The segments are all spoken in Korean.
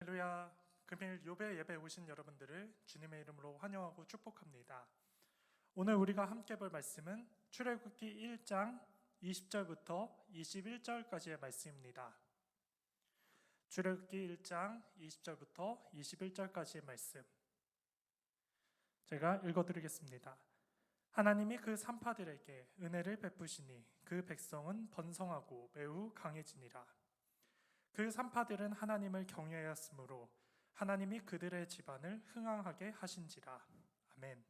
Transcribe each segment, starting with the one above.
할렐루야 금일 요배 예배 오신 여러분들을 주님의 이름으로 환영하고 축복합니다. 오늘 우리가 함께 볼 말씀은 출애굽기 1장 20절부터 21절까지의 말씀입니다. 출애굽기 1장 20절부터 21절까지의 말씀. 제가 읽어 드리겠습니다. 하나님이 그 산파들에게 은혜를 베푸시니 그 백성은 번성하고 매우 강해지니라. 그 산파들은 하나님을 경외하였으므로 하나님이 그들의 집안을 흥왕하게 하신지라. 아멘.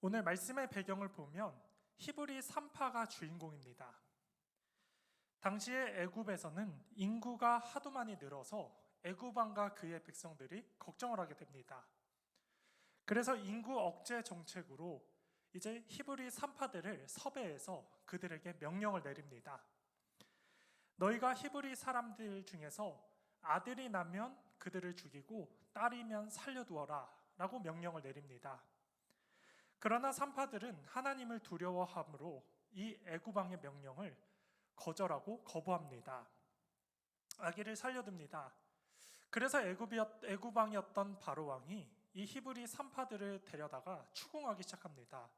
오늘 말씀의 배경을 보면 히브리 산파가 주인공입니다. 당시의 애굽에서는 인구가 하도 많이 늘어서 애굽 왕과 그의 백성들이 걱정을 하게 됩니다. 그래서 인구 억제 정책으로 이제 히브리 산파들을 섭외해서 그들에게 명령을 내립니다. 너희가 히브리 사람들 중에서 아들이 나면 그들을 죽이고 딸이면 살려두어라 라고 명령을 내립니다. 그러나 산파들은 하나님을 두려워함으로 이 애구방의 명령을 거절하고 거부합니다. 아기를 살려둡니다. 그래서 애구방이었던 바로 왕이 이 히브리 산파들을 데려다가 추궁하기 시작합니다.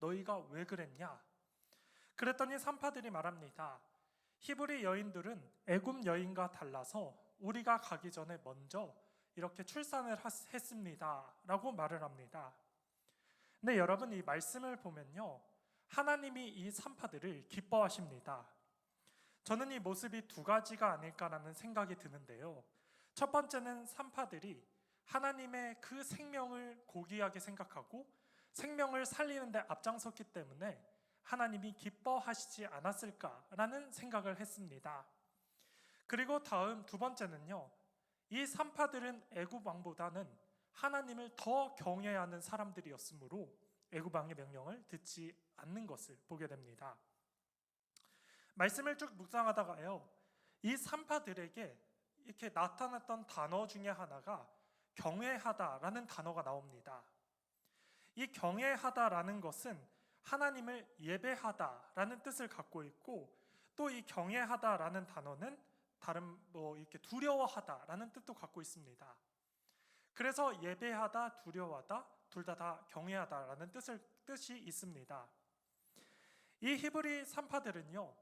너희가 왜 그랬냐? 그랬더니 산파들이 말합니다. 히브리 여인들은 애굽 여인과 달라서 우리가 가기 전에 먼저 이렇게 출산을 하- 했습니다라고 말을 합니다. 근데 여러분 이 말씀을 보면요. 하나님이 이 산파들을 기뻐하십니다. 저는 이 모습이 두 가지가 아닐까라는 생각이 드는데요. 첫 번째는 산파들이 하나님의 그 생명을 고귀하게 생각하고 생명을 살리는데 앞장섰기 때문에 하나님이 기뻐하시지 않았을까라는 생각을 했습니다. 그리고 다음 두 번째는요. 이 산파들은 애굽 왕보다는 하나님을 더 경외하는 사람들이었으므로 애굽 왕의 명령을 듣지 않는 것을 보게 됩니다. 말씀을 쭉 묵상하다가요. 이 산파들에게 이렇게 나타났던 단어 중에 하나가 경외하다라는 단어가 나옵니다. 이 경외하다라는 것은 하나님을 예배하다라는 뜻을 갖고 있고 또 이 경외하다라는 단어는 다른 뭐 이렇게 두려워하다라는 뜻도 갖고 있습니다. 그래서 예배하다, 두려워하다 둘 다 다 경외하다라는 뜻을 뜻이 있습니다. 이 히브리 산파들은요.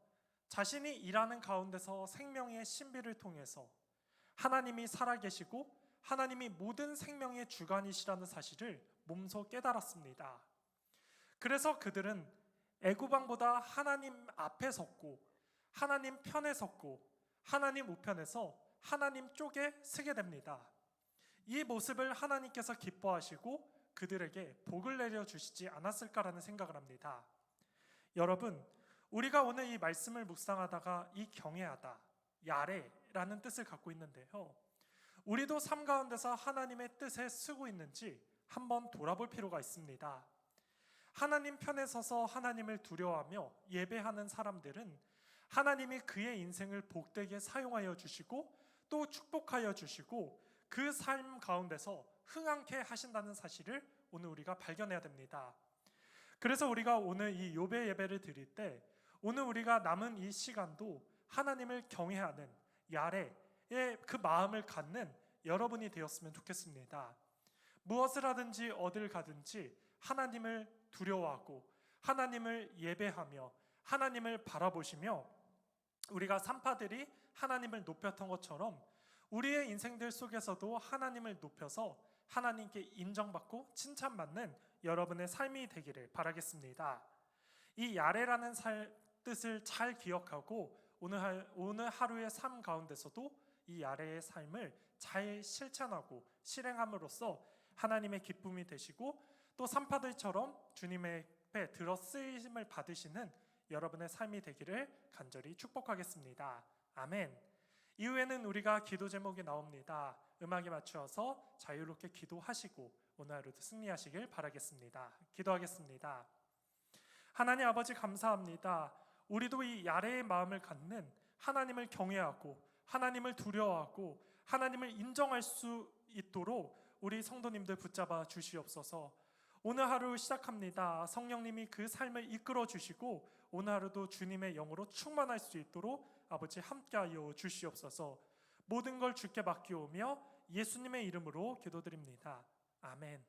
자신이 일하는 가운데서 생명의 신비를 통해서 하나님이 살아계시고 하나님이 모든 생명의 주관이시라는 사실을 몸소 깨달았습니다. 그래서 그들은 애굽왕보다 하나님 앞에 섰고 하나님 편에 섰고 하나님 우편에서 하나님 쪽에 서게 됩니다. 이 모습을 하나님께서 기뻐하시고 그들에게 복을 내려 주시지 않았을까라는 생각을 합니다. 여러분, 우리가 오늘 이 말씀을 묵상하다가 이 경외하다, 야레라는 뜻을 갖고 있는데요. 우리도 삶 가운데서 하나님의 뜻에 쓰고 있는지 한번 돌아볼 필요가 있습니다. 하나님 편에 서서 하나님을 두려워하며 예배하는 사람들은 하나님이 그의 인생을 복되게 사용하여 주시고 또 축복하여 주시고 그 삶 가운데서 흥황케 하신다는 사실을 오늘 우리가 발견해야 됩니다. 그래서 우리가 오늘 이 요배 예배를 드릴 때 오늘 우리가 남은 이 시간도 하나님을 경외하는 야레의 그 마음을 갖는 여러분이 되었으면 좋겠습니다. 무엇을 하든지 어딜 가든지 하나님을 두려워하고 하나님을 예배하며 하나님을 바라보시며 우리가 산파들이 하나님을 높였던 것처럼 우리의 인생들 속에서도 하나님을 높여서 하나님께 인정받고 칭찬받는 여러분의 삶이 되기를 바라겠습니다. 이 야레라는 살, 뜻을 잘 기억하고 오늘, 하, 오늘 하루의 삶 가운데서도 이 야레의 삶을 잘 실천하고 실행함으로써 하나님의 기쁨이 되시고 또 산파들처럼 주님의 배 들어 쓰임을 받으시는 여러분의 삶이 되기를 간절히 축복하겠습니다. 아멘. 이후에는 우리가 기도 제목이 나옵니다. 음악에 맞추어서 자유롭게 기도하시고 오늘 하루도 승리하시길 바라겠습니다. 기도하겠습니다. 하나님 아버지 감사합니다. 우리도 이 야레의 마음을 갖는 하나님을 경외하고 하나님을 두려워하고 하나님을 인정할 수 있도록 우리 성도님들 붙잡아 주시옵소서. 오늘 하루 시작합니다. 성령님이 그 삶을 이끌어 주시고 오늘 하루도 주님의 영으로 충만할 수 있도록 아버지 함께하여 주시옵소서. 모든 걸 주께 맡기오며 예수님의 이름으로 기도드립니다. 아멘.